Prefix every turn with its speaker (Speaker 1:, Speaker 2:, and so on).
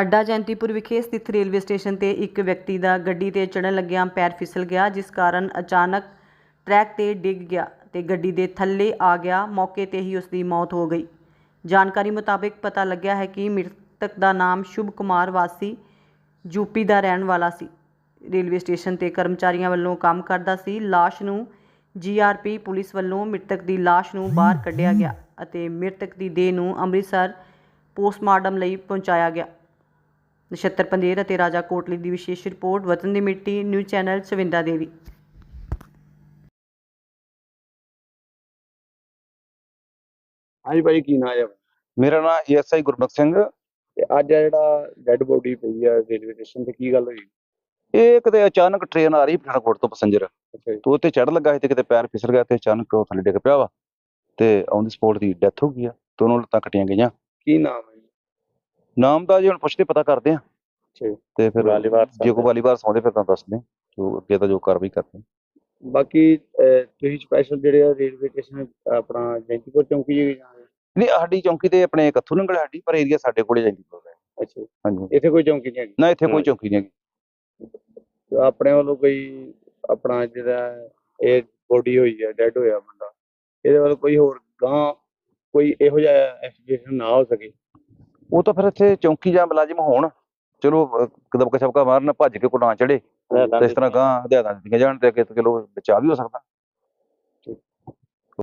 Speaker 1: ਅੱਡਾ ਜੈਂਤੀਪੁਰ ਵਿਖੇ ਸਥਿਤ ਰੇਲਵੇ ਸਟੇਸ਼ਨ ਤੇ ਇੱਕ ਵਿਅਕਤੀ ਦਾ ਗੱਡੀ ਤੇ ਚੜ੍ਹਨ ਲੱਗਿਆਂ ਪੈਰ ਫਿਸਲ ਗਿਆ, ਜਿਸ ਕਾਰਨ ਅਚਾਨਕ ਟਰੈਕ ਤੇ ਡਿੱਗ ਗਿਆ ਤੇ ਗੱਡੀ ਦੇ ਥੱਲੇ ਆ ਗਿਆ। ਮੌਕੇ ਤੇ ਹੀ ਉਸ ਦੀ ਮੌਤ ਹੋ ਗਈ। ਜਾਣਕਾਰੀ ਮੁਤਾਬਕ ਪਤਾ ਲੱਗਿਆ ਹੈ ਕਿ ਮ੍ਰਿਤਕ ਦਾ ਨਾਮ ਸ਼ੁਭ ਕੁਮਾਰ ਵਾਸੀ ਯੂਪੀ ਦਾ ਰਹਿਣ ਵਾਲਾ ਸੀ। ਰੇਲਵੇ ਸਟੇਸ਼ਨ ਤੇ ਕਰਮਚਾਰੀਆਂ ਵੱਲੋਂ ਕੰਮ ਕਰਦਾ ਸੀ। ਲਾਸ਼ ਨੂੰ ਜੀਆਰਪੀ ਪੁਲਿਸ ਵੱਲੋਂ ਮ੍ਰਿਤਕ ਦੀ ਲਾਸ਼ ਨੂੰ ਬਾਹਰ ਕੱਢਿਆ ਗਿਆ ਅਤੇ ਮ੍ਰਿਤਕ ਦੀ ਦੇਹ ਨੂੰ ਅੰਮ੍ਰਿਤਸਰ ਪੋਸਟਮਾਰਟਮ ਲਈ ਪਹੁੰਚਾਇਆ ਗਿਆ। ਨਛੱਤਰ ਪੰਦੇਰ ਅਤੇ ਰਾਜਾ ਕੋਟਲੀ ਦੀ ਵਿਸ਼ੇਸ਼ ਰਿਪੋਰਟ ਵਤਨ ਦੀ ਮਿੱਟੀ ਨਿਊਜ਼ ਚੈਨਲ ਸਵਿੰਦਾ ਦੇਵੀ।
Speaker 2: ਹਾਂਜੀ ਭਾਈ ਕੀ ਨਾਂ ਹੈ
Speaker 3: ਮੇਰਾ ਨਾਮ ਏਐਸਆਈ ਗੁਰਮੁਖ ਸਿੰਘ।
Speaker 2: ਤੇ ਅੱਜ ਆ ਜਿਹੜਾ ਡੈੱਡ ਬੋਡੀ ਪਈ ਆ ਰੇਲਵੇ ਸਟੇਸ਼ਨ ਤੇ ਕੀ ਗੱਲ ਹੋਈ?
Speaker 3: ਇਹ ਕਿਤੇ ਅਚਾਨਕ ਟ੍ਰੇਨ ਆ ਰਹੀ ਪਠਾਨਕੋਟ ਤੋਂ ਪੈਸੇਂਜਰ ਤੇ ਉੱਤੇ ਚੜ ਲੱਗਾ ਸੀ ਤੇ ਕਿਤੇ ਪੈਰ ਫਿਸਲ ਗਿਆ ਤੇ ਅਚਾਨਕ ਉਹ ਥੱਲੇ ਡਿੱਗ ਪਿਆ ਵਾ। ਤੇ ਔਨ ਦੀ ਸਪੋਟ ਦੀ ਡੈਥ ਹੋ ਗਈ ਆ। ਉਹਨੂੰ ਲੱਤਾਂ ਕੱਟੀਆਂ ਗਈਆਂ।
Speaker 2: ਕੀ ਨਾਮ?
Speaker 3: ਨਾਮ ਦਾ ਜੀ ਹੁਣ ਪੁੱਛਦੇ ਪਤਾ ਕਰਦੇ ਆ
Speaker 2: ਜੀ।
Speaker 3: ਤੇ ਫਿਰ
Speaker 2: ਵਾਲੀਵਾਰ
Speaker 3: ਜੇ ਕੋ ਵਾਲੀਵਾਰ ਸੌਂਦੇ ਫਿਰ ਤਾਂ ਦੱਸਦੇ ਆ ਜੋ ਅੱਗੇ ਦਾ ਜੋ ਕਾਰਵਾਈ ਕਰਦੇ।
Speaker 2: ਬਾਕੀ ਅਹ, ਤੁਸੀਂ ਸਪੈਸ਼ਲ ਜਿਹੜੇ ਆ ਰੇਲਵੇ ਸਟੇਸ਼ਨ ਆਪਣਾ ਜੈਂਤੀਪੁਰ ਚੌਂਕੀ ਜੀ ਜਾਂਦੇ
Speaker 3: ਨਹੀਂ ਸਾਡੀ ਚੌਂਕੀ ਤੇ ਆਪਣੇ ਕੱਥੂ ਨੰਗਲ ਸਾਡੀ ਪਰ ਏਰੀਆ ਸਾਡੇ ਕੋਲੇ ਜਾਂਦੀ ਹੈ
Speaker 2: ਅੱਛਾ।
Speaker 3: ਹਾਂਜੀ
Speaker 2: ਇੱਥੇ ਕੋਈ ਚੌਂਕੀ ਨਹੀਂ ਹੈਗੀ
Speaker 3: ਨਾ ਇੱਥੇ ਕੋਈ। ਚੌਂਕੀ ਨਹੀਂ ਹੈਗੀ
Speaker 2: ਤੇ ਆਪਣੇ ਵੱਲੋਂ ਕੋਈ ਆਪਣਾ ਜਿਹੜਾ ਇਹ ਬੋਡੀ ਹੋਈ ਹੈ ਡੈੱਡ ਹੋਇਆ ਬੰਦਾ ਇਹਦੇ ਵੱਲ ਕੋਈ ਹੋਰ ਗਾਂ ਕੋਈ ਇਹੋ ਜਿਹਾ ਐਕਸੀਡੈਂਟ ਨਾ ਹੋ ਸਕੇ
Speaker 3: ਉਹ ਤਾਂ ਫਿਰ ਇੱਥੇ ਚੌਂਕੀ ਜਾਂ ਮੁਲਾਜ਼ਮ ਹੋਣ। ਚਲੋ ਕਦਮ ਕਛਪਕਾ ਮਾਰਨ ਭੱਜ ਕੇ ਕੋ ਨਾ ਚੜੇ ਤੇ ਇਸ ਤਰ੍ਹਾਂ ਗਾਂ ਹਦਾਇਤਾਂ ਦਿੱਤੀਆਂ ਜਾਣ ਤੇ ਅੱਗੇ ਚਲੋ ਬਚਾਅ ਵੀ ਹੋ ਸਕਦਾ।